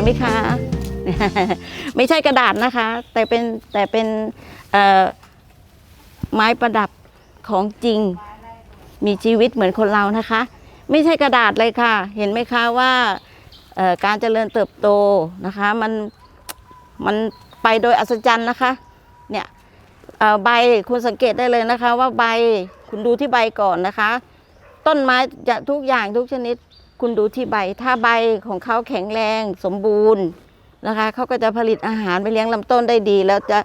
วยไหมคะ ไม่ใช่กระดาษนะคะ แต่เป็นแต่เป็นไม้ประดับของจริง มีชีวิตเหมือนคนเรานะคะ ไม่ใช่กระดาษเลยค่ะ เห็นไหมคะว่าการเจริญเติบโตนะคะมันมันไปโดยอัศจรรย์นะคะเนี่ยใบคุณสังเกตได้เลยนะคะ ว่าใบคุณดูที่ใบก่อนนะคะ ต้นไม้จะทุกอย่างทุกชนิด คุณดูที่ใบ ถ้าใบของเขาแข็งแรงสมบูรณ์นะคะเขาก็จะผลิตอาหารไปเลี้ยงลำต้นได้ดี แล้วจะ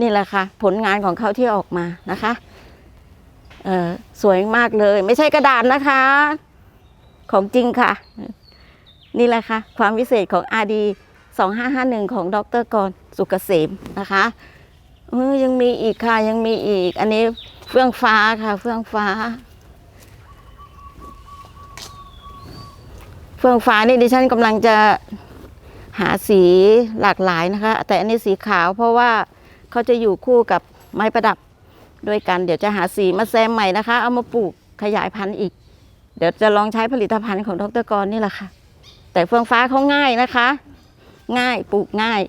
นี่แหละค่ะ ผลงานของเขาที่ออกมานะคะเออสวยมากเลย ไม่ใช่กระดาษนะคะ ของจริงค่ะ นี่แหละค่ะ ความพิเศษของ RD 2551 ของดรกรสุกเกษมนะคะยังมีอีกค่ะยังมีอีก อันนี้เฟื่องฟ้าค่ะ เฟื่องฟ้า ฟื่องฟ้านี่ดิฉันกำลังจะหาสีหลากหลายนะคะ แต่อันนี้สีขาวเพราะว่าเขาจะอยู่คู่กับไม้ประดับด้วยกัน เดี๋ยวจะหาสีมาแซมใหม่นะคะ เอามาปลูกขยายพันธุ์อีก เดี๋ยวจะลองใช้ผลิตภัณฑ์ของดรกรนี่แหละค่ะ แต่เฟื่องฟ้าเขาง่ายนะคะ ง่ายปลูกง่าย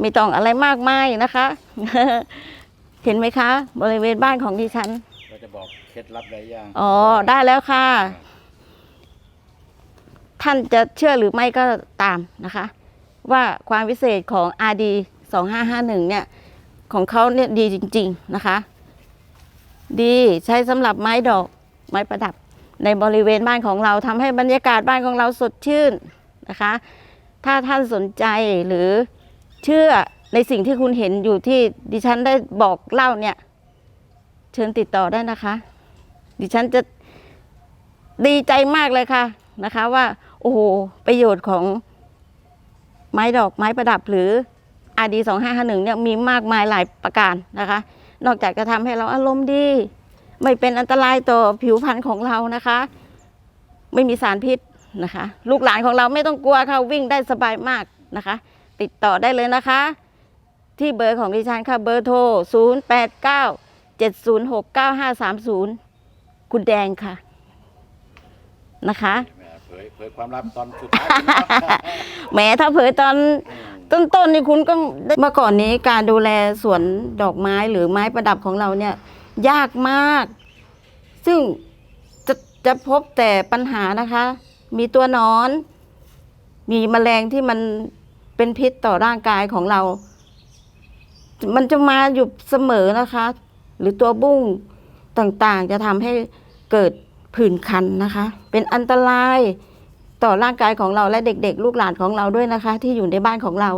ไม่ต้องอะไรมากมายนะคะ เห็นไหมคะ บริเวณบ้านของดิฉัน เราจะบอกเคล็ดลับอะไรอย่าง อ๋อได้แล้วค่ะ ท่านจะเชื่อหรือไม่ก็ตามนะคะ ว่าความพิเศษของ RD 2551 เนี่ย ของเขาเนี่ยดีจริง ๆ นะคะ ดีใช้สำหรับไม้ดอกไม้ประดับ ในบริเวณบ้านของเราทำให้บรรยากาศบ้านของเราสดชื่นนะคะ ถ้าท่านสนใจหรือเชื่อในสิ่งที่คุณเห็นอยู่ที่ดิฉันได้บอกเล่าเนี่ย เชิญติดต่อได้นะคะ ดิฉันจะดีใจมากเลยค่ะนะคะว่า โอ้โหประโยชน์ของไม้ดอกไม้ประดับหรือ RD 2551เนี่ยมีมากมายหลายประการนะคะ นอกจากจะทำให้เราอารมณ์ดี ไม่เป็นอันตรายต่อผิวพรรณของเรานะคะ ไม่มีสารพิษนะคะ ลูกหลานของเราไม่ต้องกลัวค่ะวิ่งได้สบายมากนะคะ ติดต่อได้เลยนะคะ ที่เบอร์ของดิฉันค่ะเบอร์โทร 0 8 9 7 0 6 9 5 3 0 คุณแดงค่ะนะคะ ยเผยความลับตอนสุดท้ายแหมถ้าเผยตอนต้นๆนี่คุณก็ได้เมื่อก่อนนี้การดูแลสวนดอกไม้หรือไม้ประดับของเราเนี่ย ยากมาก ซึ่งจะจะพบแต่ปัญหานะคะ มีตัวหนอน มีแมลงที่มันเป็นพิษต่อร่างกายของเรา มันจะมาอยู่เสมอนะคะ หรือตัวบุ้งต่างๆ จะทำให้เกิดผื่นคันนะคะ เป็นอันตราย ต่อร่างกายของเราและเด็ก ๆ ลูกหลานของเราด้วยนะคะ ที่อยู่ในบ้านของเรา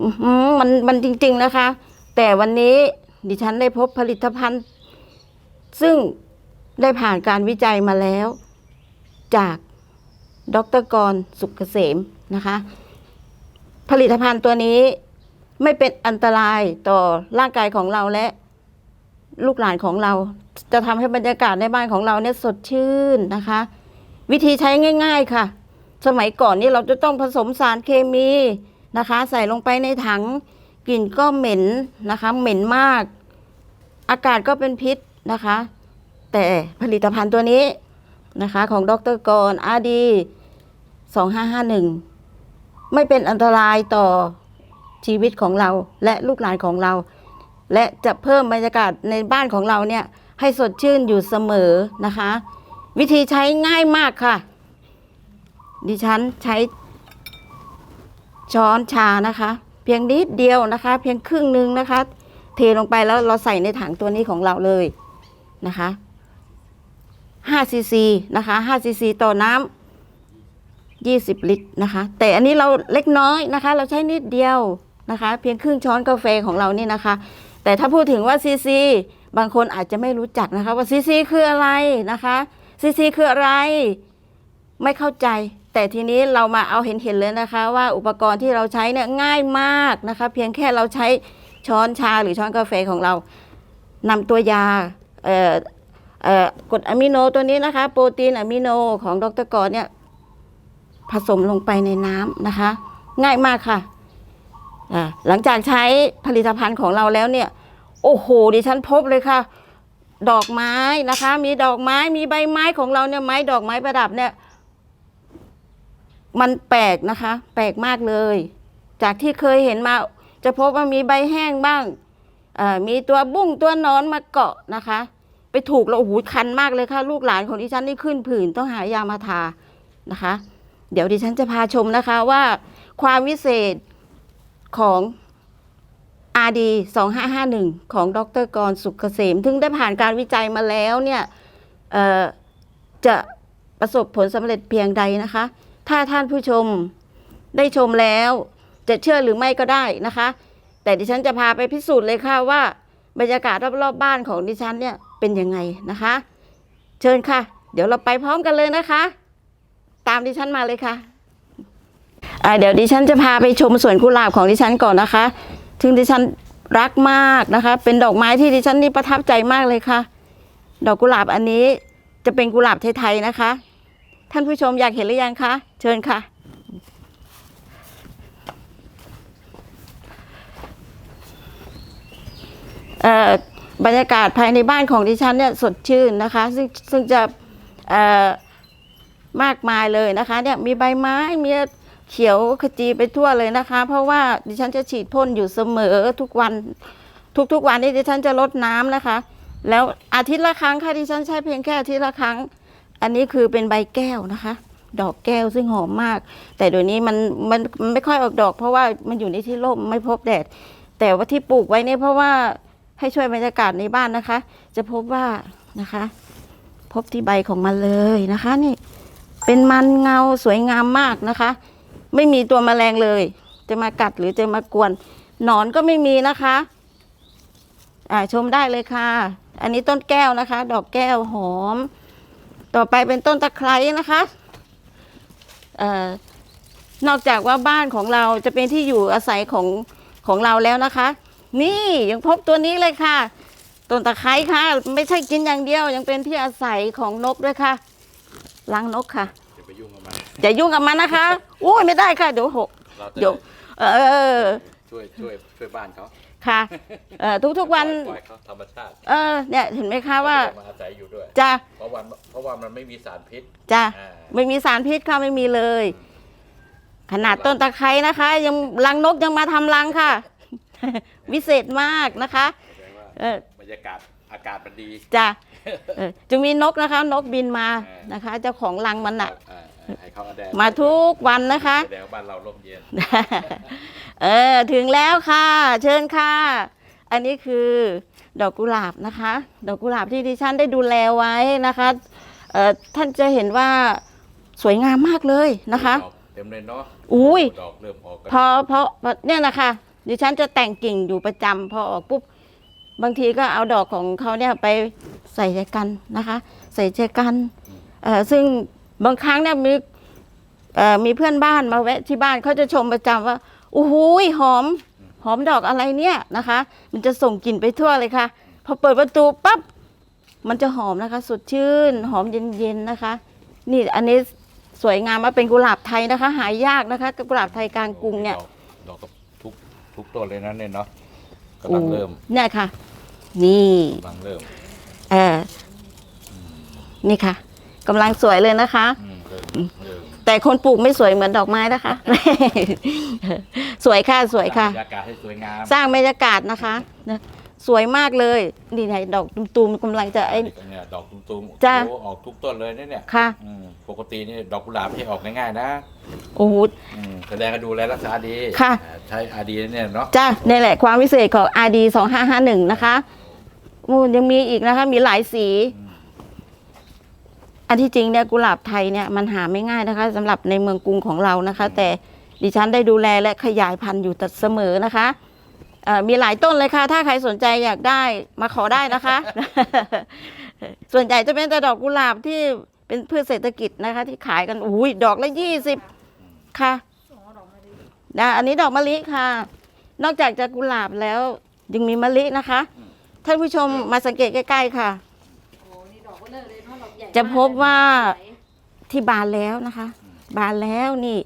อืมันมันจริง ๆนะคะ แต่วันนี้ดิฉันได้พบผลิตภัณฑ์ ซึ่งได้ผ่านการวิจัยมาแล้ว จากดรกรสุกเกษมนะคะ ผลิตภัณฑ์ตัวนี้ไม่เป็นอันตรายต่อร่างกายของเราและลูกหลานของเรา จะทำให้บรรยากาศในบ้านของเราเนี่ยสดชื่นนะคะ วิธีใช้ง่าย ๆค่ะ สมัยก่อนนี่เราจะต้องผสมสารเคมีนะคะ ใส่ลงไปในถังกลิ่นก็เหม็นนะคะ เหม็นมาก อากาศก็เป็นพิษนะคะ แต่ผลิตภัณฑ์ตัวนี้นะคะ ของดรกรอาดี2551 ไม่เป็นอันตรายต่อชีวิตของเราและลูกหลานของเรา และจะเพิ่มบรรยากาศในบ้านของเราเนี่ยให้สดชื่นอยู่เสมอนะคะ วิธีใช้ง่ายมากค่ะ ดิฉันใช้ช้อนชานะคะ เพียงนิดเดียวนะคะ เพียงครึ่งหนึ่งนะคะ เทลงไปแล้วเราใส่ในถังตัวนี้ของเราเลยนะคะ5ซีซีนะคะ5ซีซีต่อน้ำ20 ลิตรนะคะ แต่อันนี้เราเล็กน้อยนะคะ เราใช้นิดเดียวนะคะ เพียงครึ่งช้อนกาแฟของเรานี่นะคะ แต่ถ้าพูดถึงว่าซีซีบางคนอาจจะไม่รู้จักนะคะ ว่าซีซีคืออะไรนะคะ ซีซีคืออะไร ไม่เข้าใจ แต่ทีนี้เรามาเอาเห็นเห็นๆเลยนะคะ ว่าอุปกรณ์ที่เราใช้เนี่ยง่ายมากนะคะ เพียงแค่เราใช้ช้อนชาหรือช้อนกาแฟของเรานำตัวยาเอ่อเอ่อกรดอะมิโนตัวนี้นะคะ โปรตีนอะมิโนของดรกรเนี่ยผสมลงไปในน้ำนะคะ ง่ายมากค่ะอ่าหลังจากใช้ผลิตภัณฑ์ของเราแล้วเนี่ย โอ้โห ดิฉันพบเลยค่ะ ดอกไม้นะคะ มีดอกไม้มีใบไม้ของเราเนี่ยไม้ดอกไม้ประดับเนี่ย มันแปลกนะคะ แปลกมากเลย จากที่เคยเห็นมา จะพบว่ามีใบแห้งบ้างมีตัวบุ้งตัวนอนมาเกาะนะคะ ไปถูกแล้วโอ้โหคันมากเลยค่ะ ลูกหลานของดิฉันนี่ขึ้นผื่นต้องหายามาทานะคะ เดี๋ยวดิฉันจะพาชมนะคะว่าความวิเศษของ RD 2551 ของดรกรสุขเกษมถึงได้ผ่านการวิจัยมาแล้วเนี่ยจะประสบผลสำเร็จเพียงใดนะคะ ถ้าท่านผู้ชมได้ชมแล้วจะเชื่อหรือไม่ก็ได้นะคะ แต่ดิฉันจะพาไปพิสูจน์เลยค่ะว่า บรรยากาศรอบๆบ้านของดิฉันเนี่ยเป็นยังไงนะคะ เชิญค่ะ เดี๋ยวเราไปพร้อมกันเลยนะคะ ตามดิฉันมาเลยค่ะเดี๋ยวดิฉันจะพาไปชมสวนกุหลาบของดิฉันก่อนนะคะ ซึ่งดิฉันรักมากนะคะ เป็นดอกไม้ที่ดิฉันนี่ประทับใจมากเลยค่ะ ดอกกุหลาบอันนี้จะเป็นกุหลาบไทยๆนะคะ ท่านผู้ชมอยากเห็นหรือยังคะ เชิญค่ะเอ่อบรรยากาศภายในบ้านของดิฉันเนี่ยสดชื่นนะคะ ซึ่งซึ่งจะเอ่อมากมายเลยนะคะเนี่ยมีใบไม้มี เขียวขจีไปทั่วเลยนะคะ เพราะว่าดิฉันจะฉีดพ่นอยู่เสมอทุกวัน ทุกๆวันนี้ดิฉันจะลดน้ำนะคะ แล้วอาทิตย์ละครั้งค่ะดิฉันใช้เพียงแค่อาทิตย์ละครั้ง อันนี้คือเป็นใบแก้วนะคะ ดอกแก้วซึ่งหอมมาก แต่เดี๋ยวนี้มันมันไม่ค่อยออกดอก เพราะว่ามันอยู่ในที่ร่มไม่พบแดด แต่ว่าที่ปลูกไว้เนี่ยเพราะว่าให้ช่วยบรรยากาศในบ้านนะคะ จะพบว่านะคะ พบที่ใบของมันเลยนะคะ นี่เป็นมันเงาสวยงามมากนะคะ ไม่มีตัวแมลงเลย จะมากัดหรือจะมากวน หนอนก็ไม่มีนะคะอ่าชมได้เลยค่ะ อันนี้ต้นแก้วนะคะ ดอกแก้วหอม ต่อไปเป็นต้นตะไคร้นะคะเอ่อนอกจากว่าบ้านของเราจะเป็นที่อยู่อาศัยของของเราแล้วนะคะ นี่ยังพบตัวนี้เลยค่ะต้นตะไคร้ค่ะ ไม่ใช่กินอย่างเดียวยังเป็นที่อาศัยของนกด้วยค่ะรังนกค่ะอย่าไปยุ่งกับมัน อย่ายุ่งกับมันนะคะอุ้ยไม่ได้ค่ะเดี๋ยวหกเราจะเดี๋ยวเออช่วยช่วยช่วยบ้านเขาค่ะเอ่อทุกๆวัน ปล่อยเขาธรรมชาติเออเนี่ยเห็นไหมคะว่าเรจะมาอาศัยอยู่ด้วย จะเพราะว่าเพราะว่ามันไม่มีสารพิษจะอ่าไม่มีสารพิษค่ะไม่มีเลย ขนาดต้นตะไคร้นะคะ ยังรังนกยังมาทำรังค่ะ วิเศษมากนะคะ แสดงว่าเออบรรยากาศอากาศมันดี จะเออจึงมีนกนะคะ นกบินมาเออนะคะ เจ้าของรังมันอะอ่า ให้เขาแดดมาทุกวันนะคะแสดงว่าบ้านเราร่มเย็น เออถึงแล้วค่ะ เชิญค่ะ อันนี้คือดอกกุหลาบนะคะ ดอกกุหลาบที่ดิฉันได้ดูแลไว้นะคะเอ่อท่านจะเห็นว่าสวยงามมากเลยนะคะดอกเต็มเลยเนาะอุ้ยดอกเริ่มออกกันพอพอพอเนี่ยนะคะดิฉันจะแต่งกิ่งอยู่ประจำพอออกปุ๊บบางทีก็เอาดอกของเขาเนี่ยไปใส่ใจกันนะคะ ใส่ใจกันเอ่อซึ่ง บางครั้งเนี่ยมีเอ่อมีเพื่อนบ้านมาแวะที่บ้านเขาจะชมประจำว่าโอ้โหยหอม หอมดอกอะไรเนี่ยนะคะ มันจะส่งกลิ่นไปทั่วเลยค่ะ พอเปิดประตูปั๊บมันจะหอมนะคะ สดชื่น หอมเย็นๆนะคะ นี่อันนี้สวยงามมากเป็นกุหลาบไทยนะคะ หายากนะคะกุหลาบไทยกลางกรุงเนี่ยดอกดอกกับทุกทุกต้นเลยนะเนี่ยเนาะกำลังเริ่มเนี่ยค่ะ นี่กำลังเริ่มเออนี่ค่ะ กำลังสวยเลยนะคะ อืมเริ่มเริ่มแต่คนปลูกไม่สวยเหมือนดอกไม้นะคะ สวยค่ะสวยค่ะ บรรยากาศให้สวยงามสร้างบรรยากาศนะคะนะสวยมากเลยนี่ไงดอกตูมๆกำลังจะไอ้ เนี่ยดอกตุ้มๆจ้ะ โอ้ออกทุกต้นเลยนะเนี่ยค่ะ อืมปกตินี่ดอกกุหลาบที่ออกง่ายๆนะโอ้โห อืมแสดงว่าดูแลรักษาดีค่ะ อ่าใช้อาดีเนี่ยเนาะจ้านี่แหละความพิเศษของ RD 2551 นะคะมูยังมีอีกนะคะ มีหลายสีอั อันที่จริงเนี่ยกุหลาบไทยเนี่ยมันหาไม่ง่ายนะคะสำหรับในเมืองกรุงของเรานะคะ แต่ดิฉันได้ดูแลและขยายพันธุ์อยู่ตัดเสมอนะคะมีหลายต้นเลยค่ะ ถ้าใครสนใจอยากได้มาขอได้นะคะ ส่วนใหญ่จะเป็นแต่ดอกกุหลาบที่เป็นพืชเศรษฐกิจนะคะ ที่ขายกันอุ้ยดอกละยี่สิบค่ะนะอันนี้ดอกมะลิค่ะ นอกจากจะกุหลาบแล้วยังมีมะลินะคะ ท่านผู้ชมมาสังเกตใกล้ ๆ ค่ะโอ้นี่ดอกเบลอเลย จะพบว่าที่บานแล้วนะคะ บานแล้วนี่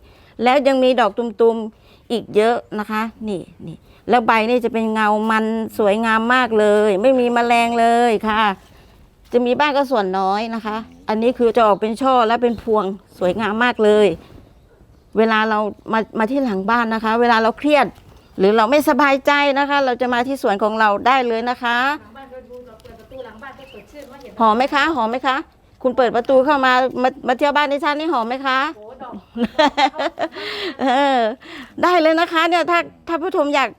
แล้วยังมีดอกตุมๆอีกเยอะนะคะ นี่นี่แล้วใบนี่จะเป็นเงามันสวยงามมากเลย ไม่มีแมลงเลยค่ะ จะมีบ้างก็ส่วนน้อยนะคะ อันนี้คือจะออกเป็นช่อและเป็นพวงสวยงามมากเลย เวลาเรามามาที่หลังบ้านนะคะ เวลาเราเครียด หรือเราไม่สบายใจนะคะ เราจะมาที่สวนของเราได้เลยนะคะหลังบ้านก็ดูเราเปิดประตูหลังบ้านก็สดชื่นว่าเห็นหอมไหมคะหอมไหมคะ คุณเปิดประตูเข้ามามามาเที่ยวบ้านดิฉันนี่หอมไหมคะ โอ้ดอกเออ ได้เลยนะคะ เนี่ยถ้าถ้าผู้ชมอยาก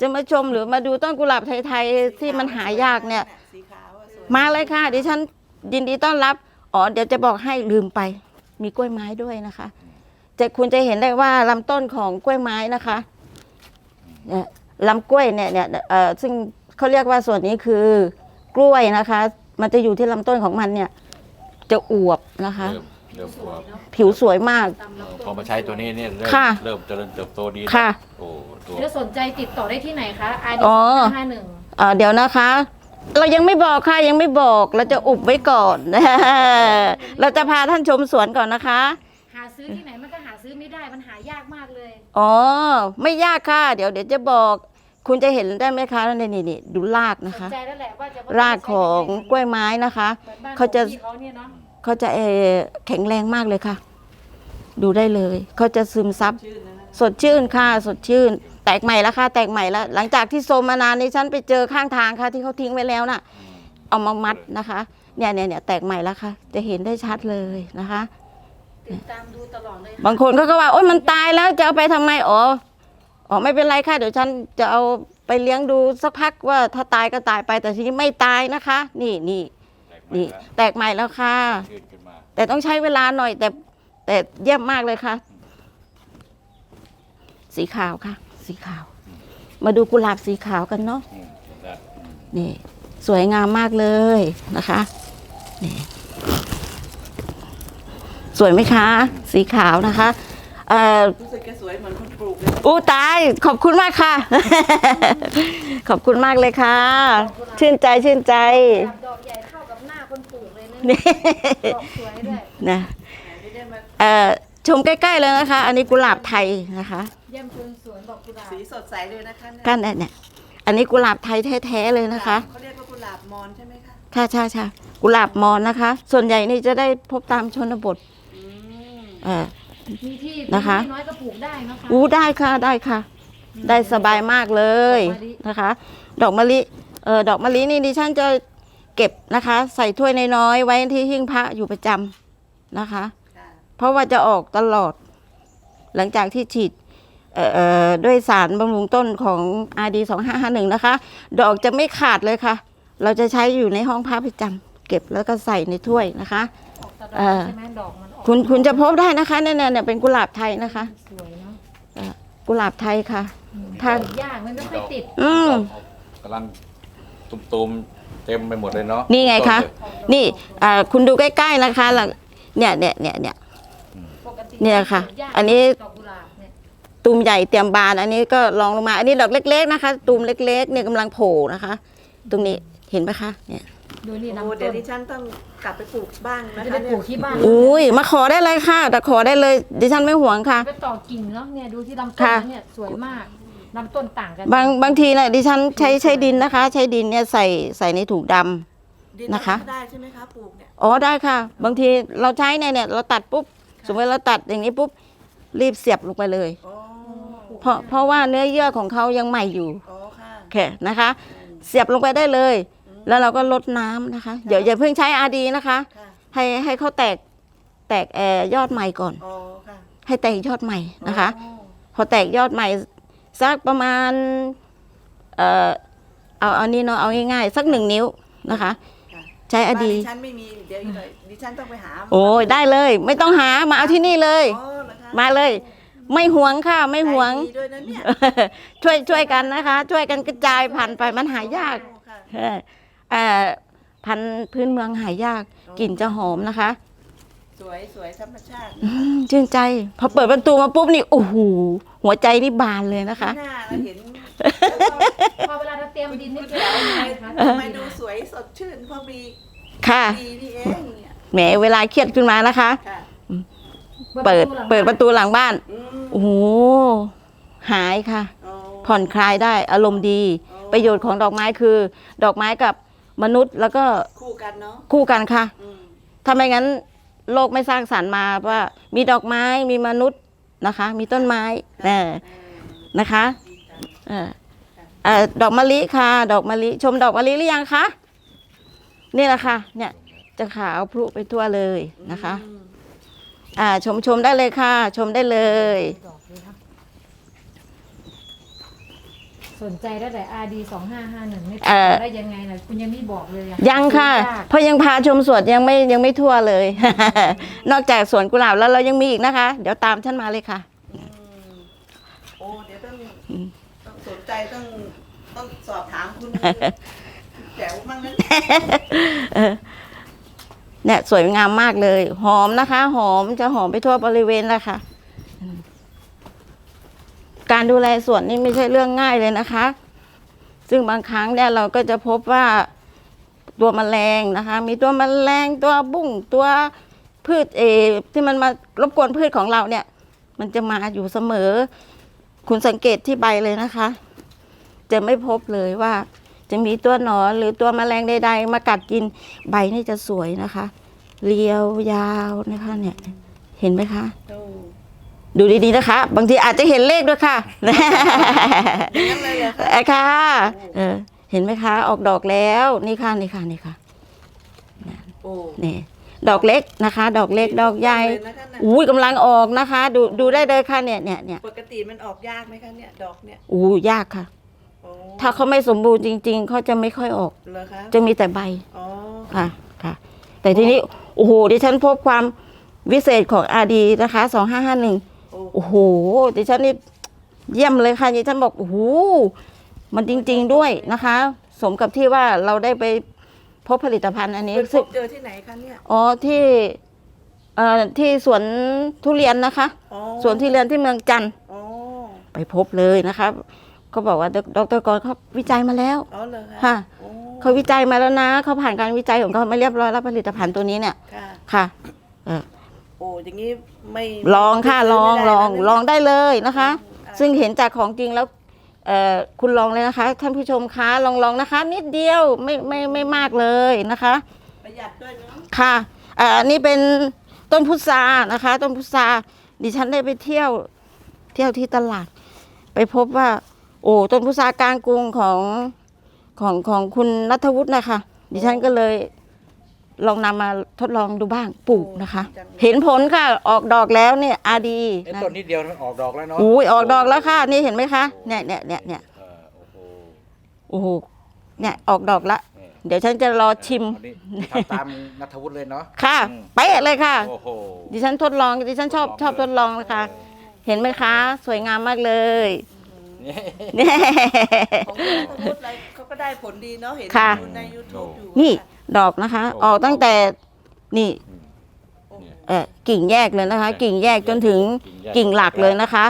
จะมาชมหรือมาดูต้นกุหลาบไทยๆที่มันหายากเนี่ย สีขาวอะสวยมาเลยค่ะดิฉันยินดีต้อนรับ อ๋อเดี๋ยวจะบอกให้ลืมไป มีกล้วยไม้ด้วยนะคะ จะคุณจะเห็นได้ว่าลำต้นของกล้วยไม้นะคะเนี่ยลำกล้วยเนี่ยเนี่ยเอ่อซึ่งเขาเรียกว่าส่วนนี้คือกล้วยนะคะ มันจะอยู่ที่ลำต้นของมันเนี่ย จะอวบนะคะ เริ่มเริ่มสพวอยเนาะผิวสวยมากตามเออลำพต้อนมาใช้ตัวนี้เนี่ยเริ่มค่ะเริ่มเจริญเติบโตดีนค่ะ โอ้ตัวแล้วสนใจติดต่อได้ที่ไหนคะ ID อ๋อ ห้าหนึ่งเอ่อเดี๋ยวนะคะ เรายังไม่บอกค่ะยังไม่บอกเราจะอุบไว้ก่อน เราจะพาท่านชมสวนก่อนนะคะ หาซื้อที่ไหนมันก็หาซื้อไม่ได้มันหายากมากเลย อ๋อ ไม่ยากค่ะ เดี๋ยวเดี๋ยวจะบอก คุณจะเห็นได้ไหมคะนี่นี่นี่ดูรากนะสคะนใจแล้วแหละว่าจะรากของกล้วยไม้นะคะ เหมือนบ้านเขาจะของพี่เขาเนี่ยเนาะ เขาจะแข็งแรงมากเลยค่ะ ดูได้เลย เขาจะซึมซับสดชื่นค่ะ สดชื่น แตกใหม่แล้วค่ะ แตกใหม่แล้ว หลังจากที่โซมมานานนี้ฉันไปเจอข้างทางค่ะ ที่เขาทิ้งไว้แล้วน่ะ เอามามัดนะคะ เนี่ยเนี่ยเนี่ยแตกใหม่แล้วค่ะ จะเห็นได้ชัดเลยนะคะติดตามดูตลอดเลยบางคนเขาก็ว่าโอ๊ยมันตายแล้วจะเอาไปทำไมอ๋ออ๋อไม่เป็นไรค่ะ เดี๋ยวฉันจะเอาไปเลี้ยงดูสักพักว่าถ้าตายก็ตายไปแต่ทีนี้ไม่ตายนะคะ นี่นี่ นี่แล้วแตกใหม่แล้วค่ะขึ้นขึ้นมาแต่ต้องใช้เวลาหน่อย แต่แต่เยี่ยมมากเลยค่ะ สีขาวค่ะ สีขาว มาดูกุหลาบสีขาวกันเนาะ อืมเห็นแล้วอืมนี่สวยงามมากเลยนะคะนี่สวยไหมคะ สีขาวนะคะเอ่อรู้สึกแกสวยเหมือนคนปลูกเลยอู้ตาย ขอบคุณมากค่ะ ขอบคุณมากเลยค่ะ ชื่นใจชื่นใจจับด นะนี่ดอกสวยด้วยนะไม่ได้มาเอ่อชมใกล้ๆเลยนะคะ อันนี้กุหลาบไทยนะคะเยี่ยมชมสวนดอกกุหลาบสีสดใสเลยนะคะเนี่ยกันเนี่ยเนี่ยอันนี้กุหลาบไทยแท้ๆเลยนะคะเขาเรียกว่ากุหลาบมอนใช่ไหมคะค่ะใช่ใช่กุหลาบมอนนะคะ ส่วนใหญ่นี่จะได้พบตามชนบทอืมเอ่อมีที่นะคะมีที่น้อยก็ปลูกได้นะคะอู้ได้ค่ะได้ค่ะ ได้สบายมากเลยดอกมะลินะคะ ดอกมะลิเออดอกมะลินี่ดิฉันจะ เก็บนะคะ ใส่ถ้วยน้อยๆไว้ที่หิ้งพระอยู่ประจำนะคะค่ะเพราะว่าจะออกตลอด หลังจากที่ฉีดเอ่อเอ่อด้วยสารบำรุงต้นของ RD 2551นะคะ ดอกจะไม่ขาดเลยค่ะ เราจะใช้อยู่ในห้องพักประจำเก็บแล้วก็ใส่ในถ้วยนะคะออกตลอดเออใช่ไหมดอกมันออกคุณคุณจะพบได้นะคะเนี่ยเนี่ยเนี่ยเป็นกุหลาบไทยนะคะสวยเนาะกุหลาบไทยค่ะถ้าปลูกยากมันไม่ค่อยติด อืมกำลังตุมๆ เต็มไปหมดเลยเนาะนี่ไงคะต้นเลยนี่อ่าคุณดูใกล้ๆนะคะหลังเนี่ยเนี่ยเนี่ยเนี่ยปกติเนี่ยค่ะปลูกยากอันนี้ดอกกุหลาบเนี่ยตูมใหญ่เตรียมบาน อันนี้ก็ลองลงมา อันนี้ดอกเล็ก ๆ นะคะ ตูมเล็ก ๆ เนี่ยกำลังโผล่นะคะ ตรงนี้เห็นไหมคะ เนี่ย ดูนี่โอ้ลำเดี๋ต้ยวนดิฉันต้องกลับไปปลูกบ้างนะจะคะได้ปลูกเนี่ยที่บ้านอุ้ยมาขอได้เลยค่ะ แต่ขอได้เลย ดิฉันไม่หวงค่ะ ไปต่อกิ่งเนาะเนี่ยดูที่ลำต้นค่ะเนี่ยสวยมาก ลำต้นต่างกันบางบางทีนะดิฉันใช้ใช้ดินนะคะ ใช้ดินเนี่ยใส่ใส่ในถุงดำ ดินนะคะ ได้ใช่ไหมคะปลูกเนี่ย อ๋อได้ค่ะ บางทีเราใช้เนี่ยเนี่ยเราตัดปุ๊บสมมติเราตัดอย่างนี้ปุ๊บรีบเสียบลงไปเลย อ๋อเพราะเพราะว่าเนื้อเยื่อของเขายังใหม่อยู่อ๋อค่ะโอเคนะคะ เสียบลงไปได้เลย แล้วเราก็ลดน้ำนะคะเดี๋ยวอย่าเพิ่งใช้อาดีนะคะ ค่ะ ให้ให้เขาแตกแตกแอร์ยอดใหม่ก่อน อ๋อค่ะให้แตกยอดใหม่นะคะ อ๋อพอแตกยอดใหม่ สักประมาณ เอ่อเอาเอานี่เนาะเอาง่ายๆสักหนึ่งนิ้วนะคะ ค่ะใช้อบ้านดีดิฉันไม่มีเดี๋ยวอีกหน่อยดิฉันต้องไปหาโอ้ยได้เลย ไม่ต้องหามาเอาที่นี่เลย อ๋อเหรอคะมาเลย ไม่หวงค่ะ ไม่หวง ใจดีด้วยนะเนี่ย ช่วยช่วยกันนะคะ ช่วยกันกระจายพันธุ์ไปมันหายากอ๋อค่ะ เออเอ่อพันธุ์พื้นเมืองหายากกลิ่นจะหอมนะคะ สวยสวยธรรมชาติอืมชื่นใจ พอเปิดประตูมาปุ๊บนี่โอ้โหหัวใจนี่บานเลยนะคะ หน้าเราเห็นพอเวลาเราเตรียมดินนี่เกี่ยวทำยังไมไงคะทำไมดูสวยสดชื่นเพราะมีค่ะดีนี่เองเนี่ยแหมเวลาเครียดขึ้นมานะคะ ค่ะเปิดเปิดประตูหลังบ้านอืมโอ้โหหายค่ะ อ๋อ ผ่อนคลายได้อารมณ์ดีประโยชน์ของดอกไม้คือ ดอกไม้กับมนุษย์แล้วก็คู่กันเนาะคู่กันค่ะ อืมถ้าไม่งั้น โลกไม่สร้างสรรค์มาว่ามีดอกไม้มีมนุษย์นะคะ มีต้นไม้เออนะคะเออเอ่อดอกมะลิค่ะ ดอกมะลิชมดอกมะลิหรือยังคะนี่แหละค่ะ เนี่ยจะขาวพลุไปทั่วเลยนะคะอืมอ่าชมชมได้เลยค่ะ ชมได้เลย ดอกเลยครับ สนใจได้แต่ RD สองห้าห้าหนึ่งไม่เอ่อได้ยังไงนะคุณยังไม่บอกเลยอะยังค่ะ ยากเพราะยังพาชมสวนยังไม่ยังไม่ทั่วเลย นอกจากสวนกุหลาบแล้วเรายังมีอีกนะคะ เดี๋ยวตามฉันมาเลยค่ะ อืมโอ้ เดี๋ยวต้องอืมต้องสนใจต้องต้องสอบถามคุณแจ๋วมั่งนั้นเออเนี่ยสวยงามมากเลย หอมนะคะ หอมจะหอมไปทั่วบริเวณเลยค่ะอืม การดูแลสวนนี่ไม่ใช่เรื่องง่ายเลยนะคะ ซึ่งบางครั้งเนี่ยเราก็จะพบว่าตัวแมลงนะคะ มีตัวแมลงตัวบุ้งตัวพืชเอที่มันมารบกวนพืชของเราเนี่ย มันจะมาอยู่เสมอ คุณสังเกตที่ใบเลยนะคะ จะไม่พบเลยว่า จะมีตัวหนอนหรือตัวแมลงใดๆ มากัดกินใบนี่จะสวยนะคะ เรียวยาวนะคะเนี่ย เห็นไหมคะ ดูดีๆนะคะ บางทีอาจจะเห็นเลขด้วยค่ะอย่างนั้นเลยเหรอคะเอ้ยค่ะเออเห็นไหมคะ ออกดอกแล้วนี่ค่ะนี่ค่ะนี่ค่ะโอ้นี่ดอกเล็กนะคะ ดอกเล็กดอกใหญ่เลยนะคะน่ะอุ้ยกำลังออกนะคะ ดูดูได้เลยค่ะเนี่ยเนี่ยเนี่ยปกติมันออกยากไหมคะเนี่ยดอกเนี่ยอู้ยากค่ะโอ้ถ้าเขาไม่สมบูรณ์จริง ๆเขาจะไม่ค่อยออกเหรอคะจะมีแต่ใบอ๋อค่ะค่ะ แต่ทีนี้โอ้โหดิฉันพบความวิเศษของอาดีนะคะสองห้าห้าหนึ่ง โอ้โอ้โหดิฉันนี่เยี่ยมเลยค่ะดิฉันบอกโอ้โหมันจริง ๆด้วยนะคะ สมกับที่ว่าเราได้ไปพบผลิตภัณฑ์อันนี้เป็นพซึ่งบเจอที่ไหนคะเนี่ย อ๋อที่เอ่อที่สวนทุเรียนนะคะ อ๋อสวนทุเรียนที่เมืองจันทร์อ๋อ ไปพบเลยนะคะเขาบอกว่าดรกรเขาวิจัยมาแล้วอ๋อเหรอคะค่ะโอ้เขาวิจัยมาแล้วนะเขาผ่านการวิจัยของเขามาเรียบร้อยแล้วผลิตภัณฑ์ตัวนี้เนี่ยค่ะ ค่ะ โอ้อย่างนี้ไม่ลองค่ะไม่ลองไม่ลได้องแล้วนะลองได้เลยนะคะอ่าซึ่งเห็นจากของจริงแล้วเอ่อคุณลองเลยนะคะ ท่านผู้ชมคะลองลองนะคะ นิดเดียวไม่ไม่ไม่มากเลยนะคะ ประหยัดด้วยเนาะค่ะเอ่ออันนี้เป็นต้นพุทรานะคะ ต้นพุทราดิฉันได้ไปเที่ยวเที่ยวที่ตลาด ไปพบว่า โอ้ต้นพุทรากลางกรุงของของของคุณนัทวุฒินะคะ ดิฉันก็เลย ลองนำมาทดลองดูบ้างปลูกนะคะเห็นผลค่ะออกดอกแล้วเนี่ยอาดีไอ้ต้นนิดเดียวมันออกดอกแล้วเนาะอุ้ยออกดอกแล้วค่ะ นี่เห็นไหมคะเนี่ยเนี่ยเนี่ยเนี่ยเออโอ้โหโอ้โหเนี่ยออกดอกละ นี่เดี๋ยวฉันจะรอชิมอันนี้ทำตามนัทวุฒิเลยเนาะค่ะอืมเป๊ะเลยค่ะ โอ้โห ดิฉันทดลองดิฉันชอบชอบทดลองนะคะ เห็นไหมคะ สวยงามมากเลยนี่ เนี่ย ของคุณนัทวุฒิอะไรเขาก็ได้ผลดีเนาะเห็นค่ะ ดูใน YouTube อยู่นี่ค่ะ ดอกนะคะ ออกตั้งแต่นี่โอ้โหเออกิ่งแยกเลยนะคะ กิ่งแยกจนถึงกิ่งหลักเลยนะคะ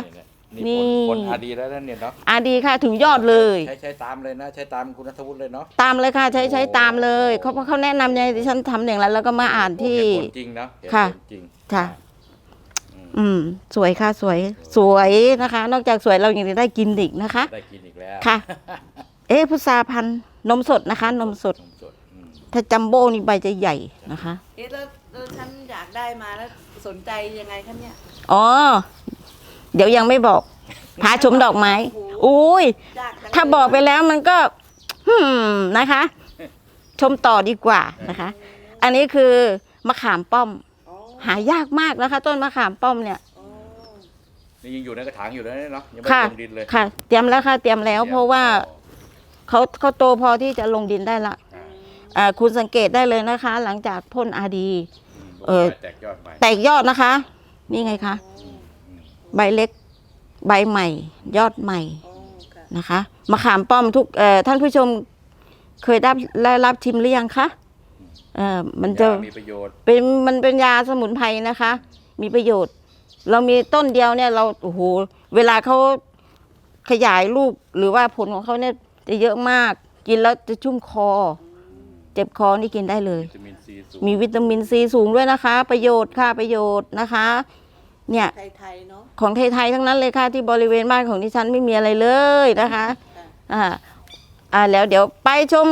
นี่นี่ผลอาดีแล้วนั่นเนี่ยเนาะอาดีค่ะถึงยอดเลย ใช้ใช้ตามเลยนะใช้ตามคุณนัทวุฒิเลยเนาะตามเลยค่ะ ใช้ใช้ตามเลยเขาเขาแนะนำยังไงดิฉันทำอย่างไรแล้วก็มาอ่านที่เห็นผลจริงนะเห็นค่ะผลจริงค่ะอืมอืม สวยค่ะสวยสวยนะคะ นอกจากสวยเรายังได้กินอีกนะคะ ได้กินอีกแล้วค่ะ เอ๊ะพุทราพันธุ์นมสดนะคะ นมสดนมสดอืม ถ้าจัมโบ้นี่ใบจะใหญ่นะคะ เอ๊ะแล้วแล้วฉันอยากได้มาแล้วสนใจยังไงคะเนี่ย อ๋อ เดี๋ยวยังไม่บอก พาชมดอกไม้อุ้ย ยากจังถ้าบอกไปแล้วมันก็ หืมนะคะ ชมต่อดีกว่านะคะ อันนี้คือมะขามป้อม อ๋อหายากมากนะคะ ต้นมะขามป้อมเนี่ย อ๋อนี่ยังอยู่ในกระถางอยู่เลยเนาะยังไม่ค่ะ ลงดินเลยค่ะ เตรียมแล้วค่ะ เตรียมแล้วเพราะว่าเขาเขาโตพอที่จะลงดินได้ละ อ่าอ่า คุณสังเกตได้เลยนะคะ หลังจากพ่นอาดีเออแตกยอดใหม่แตกยอดนะคะ นี่ไงคะใบเล็กใบใหม่ ยอดใหม่อ๋อค่ะนะคะมะขามป้อมทุกเอ่อท่านผู้ชมเคยได้ได้รับชิมหรือยังคะเอ่อมันจะยามีประโยชน์เป็นมันเป็นยาสมุนไพรนะคะ มีประโยชน์ เรามีต้นเดียวเนี่ยเราโอ้โหเวลาเขาขยายลูกหรือว่าผลของเขาเนี่ยจะเยอะมาก กินแล้วจะชุ่มคอ เจ็บคอนี่กินได้เลยมีวิตามินซีสูงด้วยนะคะ ประโยชน์ค่ะประโยชน์นะคะ เนี่ยของไทยๆทั้งนั้นเลยค่ะที่บริเวณบ้านของดิฉันไม่มีอะไรเลยนะคะอ่าอ่าแล้วเดี๋ยวไปชม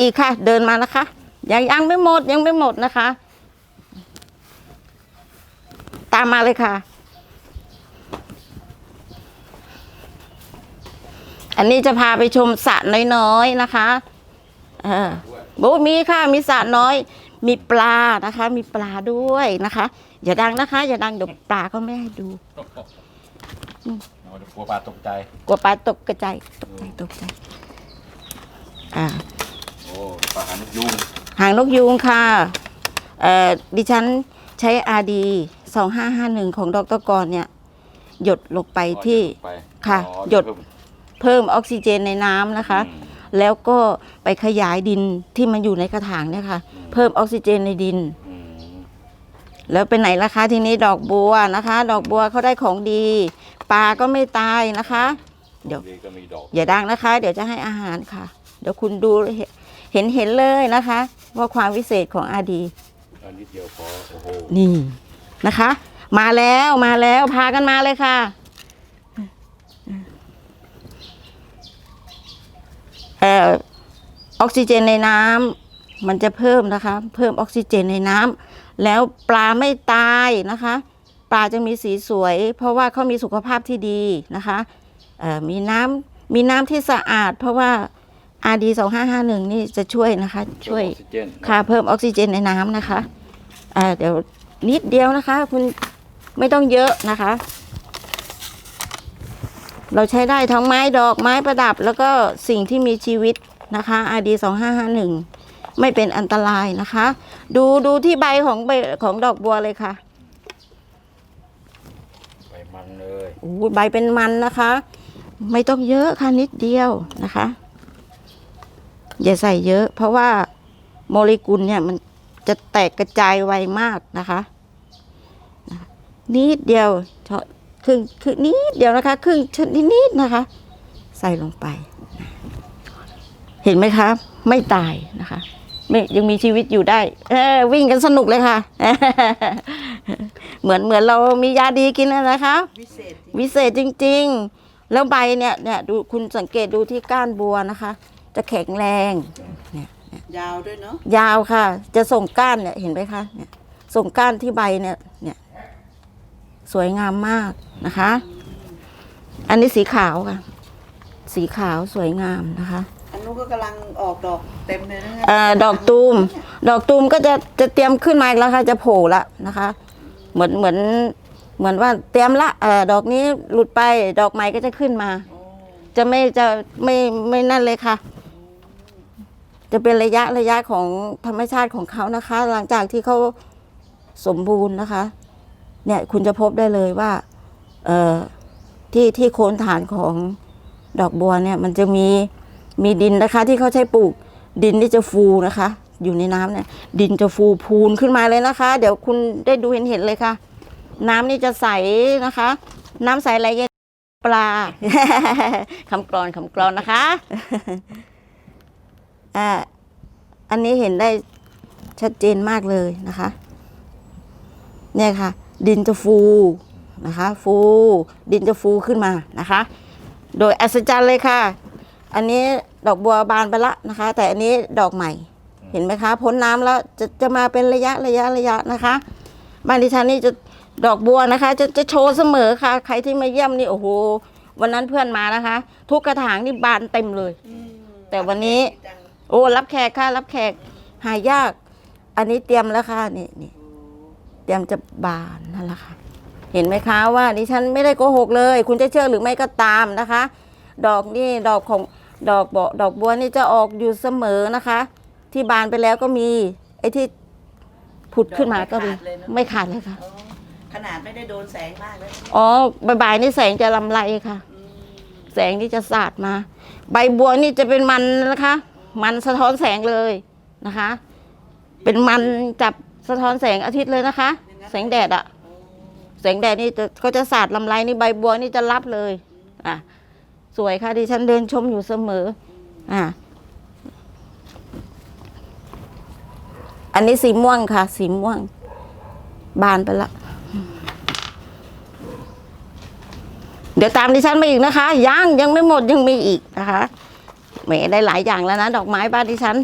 อีกค่ะ เดินมานะคะ ยังยังไม่หมดยังไม่หมดนะคะ ตามมาเลยค่ะ อันนี้จะพาไปชมสระน้อยๆนะคะอ่า บมีค่ะมีสระน้อย มีปลานะคะ มีปลาด้วยนะคะ อย่าดังนะคะ อย่าดังเดี๋ยวปลาก็ไม่ให้ดูเราจะกลัวปลาตกใจกลัวปลาตกกระจายตกใจตกใจอ่าโอ้ปลาหางนกยุงหางนกยูงค่ะเอ่อดิฉันใช้อาดีสองห้าห้าหนึ่งของดรกรเนี่ย หยดลงไปที่ไปค่ะอ๋อหยดเพิ่มเพิ่มออกซิเจนในน้ำนะคะอืม แล้วก็ไปขยายดินที่มันอยู่ในกระถางเนี่ยค่ะ เพิ่มออกซิเจนในดินอืมแล้วเป็นไหนล่ะคะทีนี้ดอกบัวนะคะ ดอกบัวเขาได้ของดีปลาก็ไม่ตายนะคะ เดี๋ยวนี่ก็มีดอกอย่าดังนะคะ เดี๋ยวจะให้อาหารค่ะ เดี๋ยวคุณดูเห็นเห็นเลยนะคะว่าความวิเศษของอาดีอันนิดเดียวพอโอ้โหนี่นะคะ มาแล้วมาแล้วพากันมาเลยค่ะ อ่อออกซิเจนในน้ำมันจะเพิ่มนะคะ เพิ่มออกซิเจนในน้ำแล้วปลาไม่ตายนะคะ ปลาจะมีสีสวย เพราะว่าเขามีสุขภาพที่ดีนะคะเอ่อมีน้ำมีน้ำที่สะอาด เพราะว่า RD 2551 นี่จะช่วยนะคะ ช่วยออกซิเจนค่ะเพิ่มออกซิเจนในน้ำนะคะอ่าเดี๋ยวนิดเดียวนะคะ คุณไม่ต้องเยอะนะคะ เราใช้ได้ทั้งไม้ดอกไม้ประดับ แล้วก็สิ่งที่มีชีวิตนะคะ RD 2551 ไม่เป็นอันตรายนะคะ ดูดูที่ใบของใบของดอกบัวเลยค่ะไปมันเลยโอ้โหใบเป็นมันนะคะ ไม่ต้องเยอะค่ะนิดเดียวนะคะ อย่าใส่เยอะ เพราะว่าโมเลกุลเนี่ยมันจะแตกกระจายไวมากนะคะนิดเดียวเฉาะ ครึ่งครึ่งนิดเดียวนะคะครึ่งชนิดนิดนะคะ ใส่ลงไป เห็นไหมคะ ไม่ตายนะคะไม่ยังมีชีวิตอยู่ได้เออวิ่งกันสนุกเลยค่ะ เหมือนเหมือนเรามียาดีกินนะนะคะวิเศษจริงวิเศษจริง ๆ แล้วใบเนี่ยเนี่ยดูคุณสังเกตดูที่ก้านบัวนะคะ จะแข็งแรงเนี่ยยาวด้วยเนาะยาวค่ะ จะส่งก้านเนี่ยเห็นไหมคะเนี่ยส่งก้านที่ใบเนี่ยเนี่ยสวยงามมาก นะคะ อันนี้สีขาวค่ะ สีขาวสวยงามนะคะอันนู้นก็กำลังออกดอกเต็มเลยนะเอ่อดอกตูม ดอกตูมก็จะจะเตรียมขึ้นมาอีกแล้วค่ะ จะโผล่ละนะคะ เหมือนเหมือนเหมือนว่าเตรียมละเอ่อดอกนี้หลุดไปดอกใหม่ก็จะขึ้นมา โอ้จะไม่จะไม่ไม่นั่นเลยค่ะ จะเป็นระยะระยะของธรรมชาติของเขานะคะ หลังจากที่เขาสมบูรณ์นะคะ เนี่ยคุณจะพบได้เลยว่าเอ่อ ที่ที่โคนฐานของดอกบัวเนี่ย มันจะมีมีดินนะคะ ที่เขาใช้ปลูกดินที่จะฟูนะคะ อยู่ในน้ำเนี่ยดินจะฟูพูนขึ้นมาเลยนะคะ เดี๋ยวคุณได้ดูเห็นเห็นเลยค่ะ น้ำนี่จะใสนะคะ น้ำใสไหลเย็นปลาคำกรอนคำกรอนนะคะอ่าอันนี้เห็นได้ชัดเจนมากเลยนะคะ เนี่ยค่ะ ดินจะฟู นะคะ ฟูดินจะฟูขึ้นมานะคะ โดยอัศจรรย์เลยค่ะ อันนี้ดอกบัวบานไปละนะคะ แต่อันนี้ดอกใหม่ เห็นไหมคะ พ้นน้ำแล้วจะจะมาเป็นระยะระยะระยะนะคะบ้านดิฉันนี่จะดอกบัวนะคะ จะจะโชว์เสมอค่ะ ใครที่มาเยี่ยมนี่โอ้โหวันนั้นเพื่อนมานะคะ ทุกกระถางนี่บานเต็มเลยอืมแต่วันนี้จังโอ้รับแขกค่ะ รับแขกหายาก อันนี้เตรียมแล้วค่ะนี่นี่เตรียมจะบานนั่นแหละค่ะ เห็นไหมคะว่าดิฉันไม่ได้โกหกเลย คุณจะเชื่อหรือไม่ก็ตามนะคะ ดอกนี่ดอกของดอกบดอกบัวนี่จะออกอยู่เสมอนะคะ ที่บานไปแล้วก็มีไอ้ที่ผุดขึ้นมาก็มีดอไม่ขาดเลยเนอะ ไม่ขาดเลยค่ะ อ๋อขนาดไม่ได้โดนแสงมากเลยอ๋อบ่ายๆนี่แสงจะลำไรค่ะ อืมแสงที่จะสาดมา ใบบัวนี่จะเป็นมันนะคะ มันสะท้อนแสงเลยนะคะ เป็นมันจับสะท้อนแสงอาทิตย์เลยนะคะ แสงแดดอะ แสงแดดนี่จะก็จะสาดลำไรนี่ใบบัวนี่จะรับเลย อะ สวยค่ะดิฉันเดินชมอยู่เสมอ อะอันนี้สีม่วงค่ะ สีม่วง บานไปละ เดี๋ยวตามดิฉันมาอีกนะคะยังยังไม่หมดยังมีอีกนะคะแหมได้หลายอย่างแล้วนะ ดอกไม้บ้านดิฉัน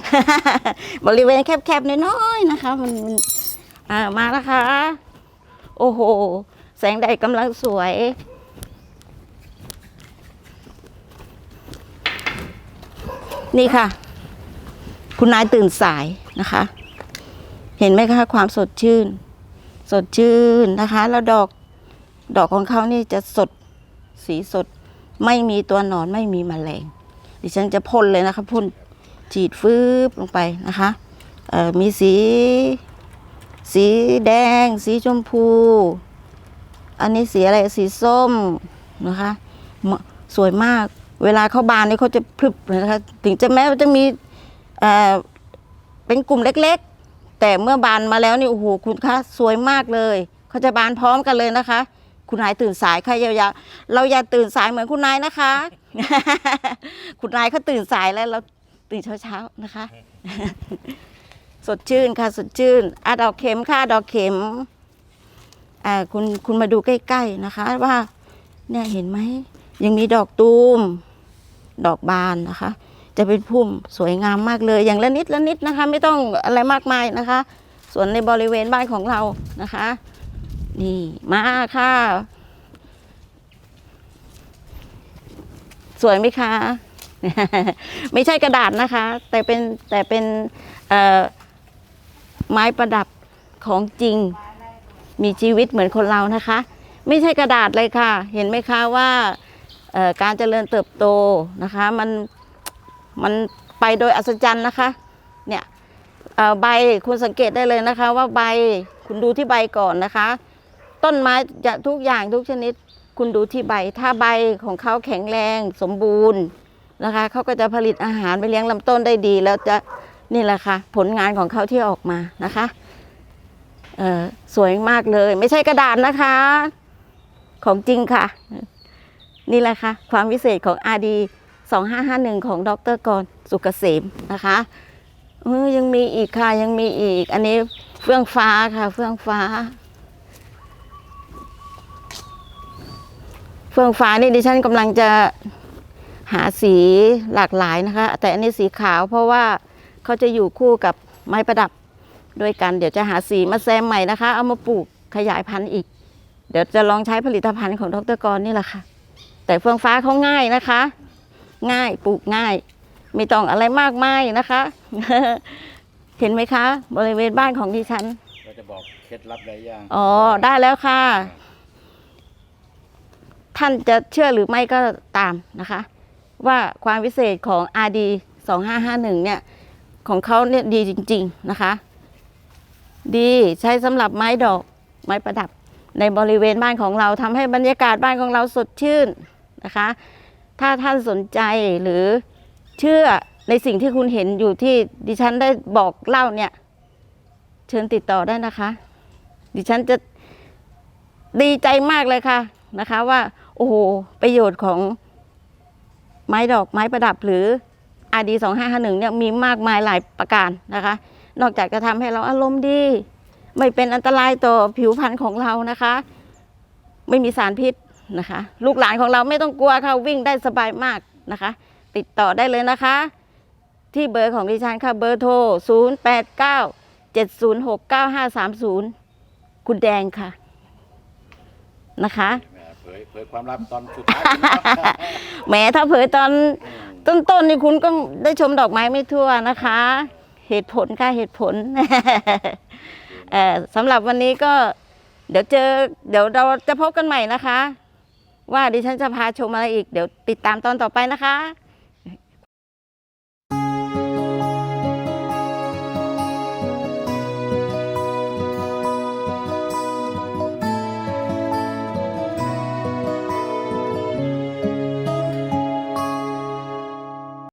บริเวณแคบๆน้อยๆนะคะ มันมันอ่ามาแล้วค่ะโอ้โห แสงแดดกำลังสวย นี่ค่ะ คุณนายตื่นสายนะคะ เห็นไหมคะความสดชื่น สดชื่นนะคะ แล้วดอกดอกของเขานี่จะสดสีสด ไม่มีตัวหนอนไม่มีแมลง ดิฉันจะพ่นเลยนะคะพ่นฉีดฟืบลงไปนะคะมีสี สีแดง สีชมพู อันนี้สีอะไรสีส้มนะคะ สวยมากเวลาเขาบานนี่เขาจะพรึบนะคะถึงจะแม้ว่าจะมีเอ่อเป็นกลุ่มเล็กๆ แต่เมื่อบานมาแล้วนี่โอ้โหคุณคะสวยมากเลยเขาจะบานพร้อมกันเลยนะคะ คุณนายตื่นสายค่ะยาวๆเราอย่าตื่นสายเหมือนคุณนายนะคะ คุณนายเขาตื่นสายแล้วเราตื่นเช้าๆนะคะ สดชื่นค่ะสดชื่นอะดอกเข็มค่ะดอกเข็ม คุณคุณมาดูใกล้ๆนะคะว่าเนี่ยเห็นไหมยังมีดอกตูม ดอกบานนะคะ จะเป็นพุ่มสวยงามมากเลยอย่างละนิดละนิดนะคะ ไม่ต้องอะไรมากมายนะคะส่วนในบริเวณบ้านของเรานะคะ นี่มาค่ะ สวยไหมคะ ไม่ใช่กระดาษนะคะ แต่เป็นแต่เป็นเอ่อไม้ประดับของจริง มีชีวิตเหมือนคนเรานะคะ ไม่ใช่กระดาษเลยค่ะ เห็นไหมคะว่าการเจริญเติบโตนะคะมันมันไปโดยอัศจรรย์นะคะเนี่ยใบคุณสังเกตได้เลยนะคะ ว่าใบคุณดูที่ใบก่อนนะคะ ต้นไม้จะทุกอย่างทุกชนิดคุณดูที่ใบ ถ้าใบของเขาแข็งแรงสมบูรณ์นะคะเขาก็จะผลิตอาหารไปเลี้ยงลำต้นได้ดี แล้วจะนี่แหละค่ะผลงานของเขาที่ออกมานะคะ เออสวยมากเลย ไม่ใช่กระดาษนะคะ ของจริงค่ะ นี่แหละค่ะ ความวิเศษของ RD 2551 ของดรกรสุกเกษมนะคะเออยังมีอีกค่ะ ยังมีอีก อันนี้เฟื่องฟ้าค่ะ เฟื่องฟ้า เฟื่องฟ้านี่ดิฉันกำลังจะหาสีหลากหลายนะคะ แต่อันนี้สีขาวเพราะว่าเขาจะอยู่คู่กับไม้ประดับ ด้วยกันเดี๋ยวจะหาสีมาแซมใหม่นะคะ เอามาปลูกขยายพันธุ์อีก เดี๋ยวจะลองใช้ผลิตภัณฑ์ของดรกรนี่แหละค่ะ แต่เฟื่องฟ้าเขาง่ายนะคะ ง่ายปลูกง่าย ไม่ต้องอะไรมากมายนะคะ เห็นไหมคะ บริเวณบ้านของดิฉันเราจะบอกเคล็ดลับได้ยังอ๋อได้แล้วค่ะ ท่านจะเชื่อหรือไม่ก็ตามนะคะ ว่าความพิเศษของ RD 2551เนี่ยของเขาเนี่ยดีจริง ๆ นะคะ ดีใช้สำหรับไม้ดอกไม้ประดับ ในบริเวณบ้านของเราทำให้บรรยากาศบ้านของเราสดชื่นนะคะ ถ้าท่านสนใจหรือเชื่อในสิ่งที่คุณเห็นอยู่ที่ดิฉันได้บอกเล่าเนี่ย เชิญติดต่อได้นะคะ ดิฉันจะดีใจมากเลยค่ะนะคะว่า โอ้โห ประโยชน์ของไม้ดอกไม้ประดับหรือ RD 2551เนี่ยมีมากมายหลายประการนะคะ นอกจากจะทำให้เราอารมณ์ดี ไม่เป็นอันตรายต่อผิวพรรณของเรานะคะ ไม่มีสารพิษนะคะ ลูกหลานของเราไม่ต้องกลัวค่ะวิ่งได้สบายมากนะคะ ติดต่อได้เลยนะคะ ที่เบอร์ของดิฉันค่ะเบอร์โทร 0 8 9 7 0 6 9 5 3 0 คุณแดงค่ะ นะคะแหมเผยเผยความลับตอนสุดท้ายเนาะแหมถ้าเผยตอนต้นๆนี่คุณก็ได้ชมดอกไม้ไม่ทั่วนะคะ เหตุผลค่ะเหตุผลเอ่อสำหรับวันนี้ก็เดี๋ยวเจอ เดี๋ยวเราจะพบกันใหม่นะคะ ว่าดิฉันจะพาชมอะไรอีก เดี๋ยวติดตามตอนต่อไปนะคะ